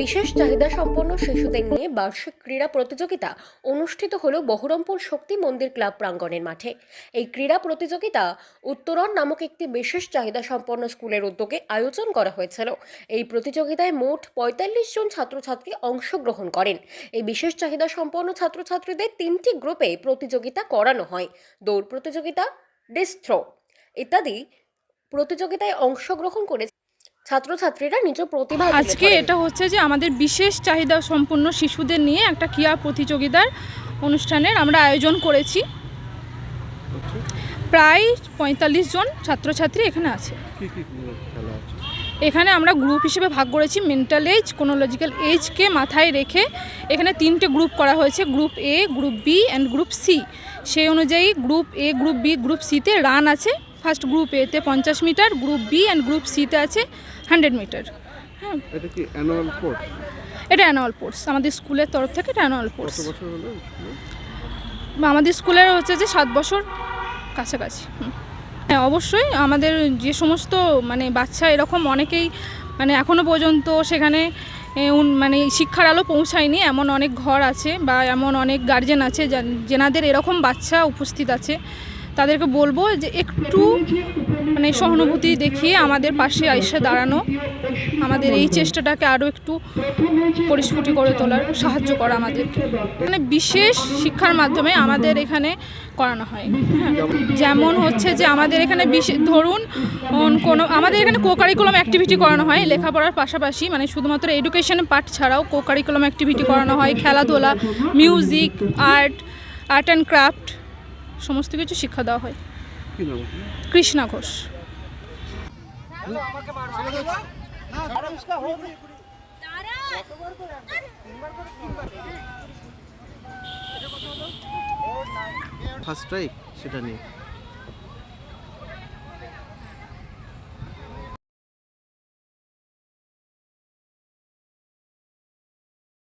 বিশেষ চাহিদা সম্পন্ন শিশুদের নিয়ে বার্ষিক ক্রীড়া প্রতিযোগিতা অনুষ্ঠিত হলো বহরমপুর শক্তি মন্দির ক্লাব প্রাঙ্গণের মাঠে। এই ক্রীড়া প্রতিযোগিতা উত্তরণ নামক একটি বিশেষ চাহিদা সম্পন্ন স্কুলের উদ্যোগে আয়োজন করা হয়েছিল। এই প্রতিযোগিতায় মোট পঁয়তাল্লিশ জন ছাত্রছাত্রী অংশগ্রহণ করেন। এই বিশেষ চাহিদা সম্পন্ন ছাত্রছাত্রীদের তিনটি গ্রুপে প্রতিযোগিতা করানো হয়। দৌড় প্রতিযোগিতা, ডিস্ক ইত্যাদি প্রতিযোগিতায় অংশগ্রহণ করে ছাত্রছাত্রীরা নিজ প্রতিভা আজকে এটা হচ্ছে যে আমাদের বিশেষ চাহিদা সম্পন্ন শিশুদের নিয়ে একটা ক্রীড়া প্রতিযোগিতার অনুষ্ঠানের আমরা আয়োজন করেছি। প্রায় পঁয়তাল্লিশ জন ছাত্রছাত্রী এখানে আছে। কি কি খেলা আছে? এখানে আমরা গ্রুপ হিসেবে ভাগ করেছি মেন্টাল এজ কোনোলজিক্যাল এজকে মাথায় রেখে এখানে তিনটে গ্রুপ করা হয়েছে group A group B and group C সেই অনুযায়ী group A group B group সিতে রান আছে। ফার্স্ট গ্রুপ এতে পঞ্চাশ metre group B and group সিতে আছে হান্ড্রেড মিটার। হ্যাঁ। এটা কি অ্যানুয়াল কোর্স এটা অ্যানুয়াল কোর্স আমাদের স্কুলের তরফ থেকে এটা অ্যানুয়াল কোর্স আমাদের স্কুলের হচ্ছে যে সাত বছর কাছাকাছি। হ্যাঁ অবশ্যই আমাদের যে সমস্ত মানে বাচ্চা এরকম অনেকেই মানে এখনও পর্যন্ত সেখানে মানে শিক্ষার আলো পৌঁছায়নি। এমন অনেক ঘর আছে বা এমন অনেক গার্জেন আছে যেনাদের এরকম বাচ্চা উপস্থিত আছে। তাদেরকে বলব যে একটু মানে সহানুভূতি দেখিয়ে আমাদের পাশে এসে দাঁড়ানো। আমাদের এই চেষ্টাটাকে আরও একটু পরিস্ফুটি করে তোলার সাহায্য করা আমাদেরকে। মানে বিশেষ শিক্ষার মাধ্যমে আমাদের এখানে করানো হয়। হ্যাঁ যেমন হচ্ছে যে আমাদের এখানে বিশেষ ধরুন কোনো, আমাদের এখানে কো কারিকুলাম অ্যাক্টিভিটি করানো হয় লেখাপড়ার পাশাপাশি। মানে শুধুমাত্র এডুকেশন পার্ট ছাড়াও কো কারিকুলাম অ্যাক্টিভিটি করানো হয়, খেলাধুলা music art art and craft সমস্ত কিছু শিক্ষা দেওয়া হয়? কৃষ্ণা ঘোষ। ফার্স্ট স্ট্রাইক সেটা নিয়ে।